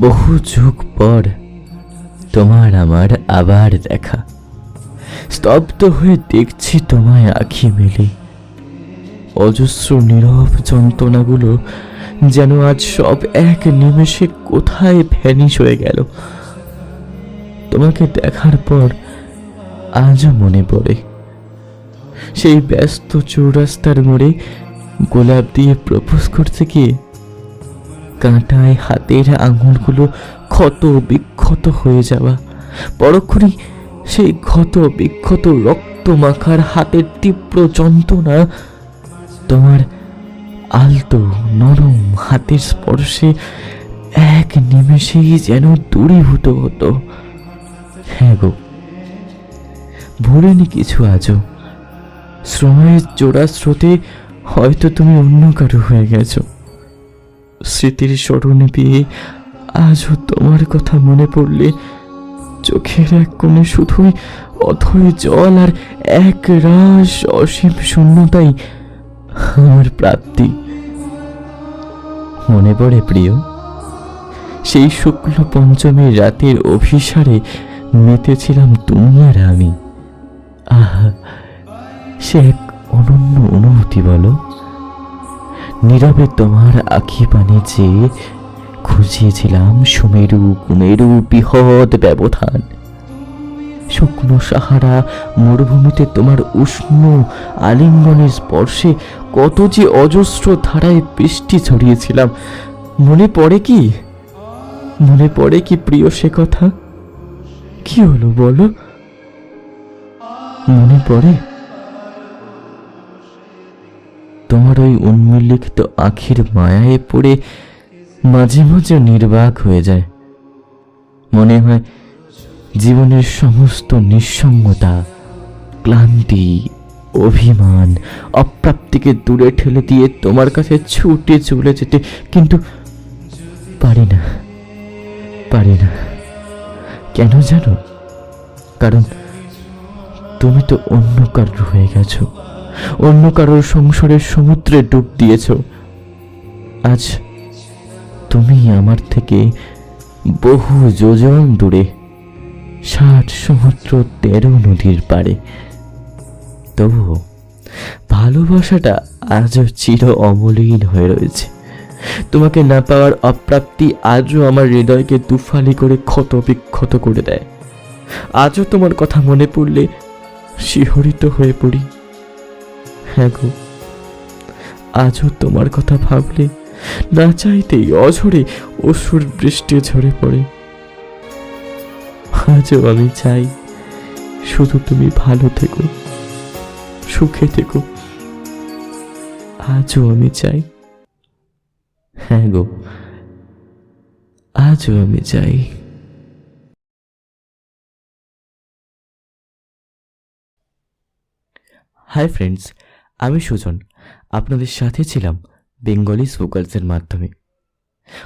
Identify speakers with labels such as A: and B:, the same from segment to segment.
A: বহু যুগ পর তোমার আমার আবার দেখা। স্তব্ধ হয়ে দেখছি তোমায় আখি মেলে। অজস্র নীরব যন্ত্রণাগুলো যেন আজ সব এক নিমেষে কোথায় ভ্যানিশ হয়ে গেল। তোমাকে দেখার পর আজও মনে পড়ে। সেই ব্যস্ত চৌরাস্তার মোড়ে গোলাপ দিয়ে প্রপোজ করতে গিয়ে কাঁটায় হাতের আঙুলগুলো ক্ষত বিক্ষত হয়ে যাওয়া। পরক্ষণেই সেই ক্ষত বিক্ষত রক্ত মাখার হাতের তীব্র যন্ত্রণা তোমার আলতো নরম হাতের স্পর্শে এক নিমেষেই যেন দূরীভূত হতো। হ্যাঁ গো, ভুলিনি কিছু আজও। শ্রমের জোড়া স্রোতে হয়তো তুমি অন্য কারও হয়ে গেছো। স্মৃতির স্মরণে পেয়ে আজও তোমার কথা মনে পড়লে চোখের এক কোণে শুধুই অথই জল আর এক রাস অসীম শূন্যতাই আমার প্রাপ্তি। মনে পড়ে প্রিয়, সেই শুক্ল পঞ্চমীর রাতের অভিসারে মেতেছিলাম তুমি আর আমি। আহা, সে এক অনন্য অনুভূতি বলো। নীরবে তোমার আখি পানে চেয়ে খুঁজিয়েছিলাম সুমেরু কুমেরু বৃহৎ ব্যবধান। শুকনো সাহারা মরুভূমিতে তোমার উষ্ণ আলিঙ্গনের স্পর্শে কত যে অজস্র ধারায় বৃষ্টি ছড়িয়েছিলাম। মনে পড়ে কি? মনে পড়ে কি প্রিয় সে কথা? কি হলো বলো? মনে পড়ে তোমার ওই উন্মিলিখিত আখির মায়ায় পড়ে মাঝে মাঝে নির্বাক হয়ে যায়। মনে হয় জীবনের সমস্ত নিঃসঙ্গতা, ক্লান্তি, অভিমান, অপ্রাপ্তিকে দূরে ঠেলে দিয়ে তোমার কাছে ছুটে চলে যেতে কিন্তু পারি না পারি না। কেন জানো? কারণ তুমি তো অন্য কারোর হয়ে গেছো। অন্য কারোর সংসারের সমুদ্রে ডুব দিয়েছ। আজ তুমি আমার থেকে বহু যোজন দূরে, ষাট সমুদ্র তেরো নদীর পারে তবুও ভালোবাসাটা আজও চির অমলিন হয়ে রয়েছে। তোমাকে না পাওয়ার অপ্রাপ্তি আজও আমার হৃদয়কে দুফালি করে ক্ষত বিক্ষত করে দেয়। আজও তোমার কথা মনে পড়লে শিহরিত হয়ে পড়ি। হ্যাঁ গো। আজও তোমার কথা ভাবলে না চাইতেই অঝরে অসুর বৃষ্টি ঝরে পড়ে। আজও আমি চাই শুধু তুমি ভালো থেকো, সুখে থেকো। আজও আমি চাই। হ্যাঁ গো। আজও আমি চাই। হাই ফ্রেন্ডস আমি সুজন, আপনাদের সাথে ছিলাম বেঙ্গলি ভোকালসের মাধ্যমে।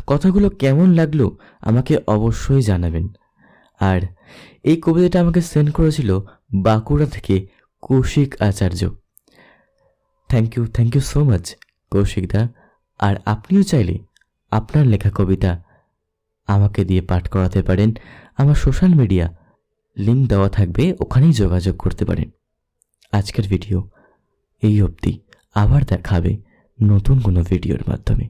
A: কথাগুলো কেমন লাগল আমাকে অবশ্যই জানাবেন। আর এই কবিতাটা আমাকে সেন্ড করেছিল বাঁকুড়া থেকে Koushik Acharya. Thank you thank you so much কৌশিকদা আর আপনিও চাইলে আপনার লেখা কবিতা আমাকে দিয়ে পাঠ করাতে পারেন। আমার সোশ্যাল মিডিয়া লিঙ্ক দেওয়া থাকবে, ওখানেই যোগাযোগ করতে পারেন। আজকের ভিডিও এই অবধি আবার দেখাবে নতুন কোনো ভিডিওর মাধ্যমে।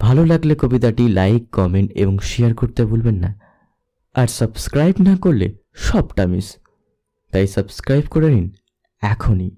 A: ভালো লাগলে কবিতাটি লাইক কমেন্ট এবং শেয়ার করতে ভুলবেন না। আর সাবস্ক্রাইব না করলে সবটা মিস তাই সাবস্ক্রাইব করে নিন এখনই।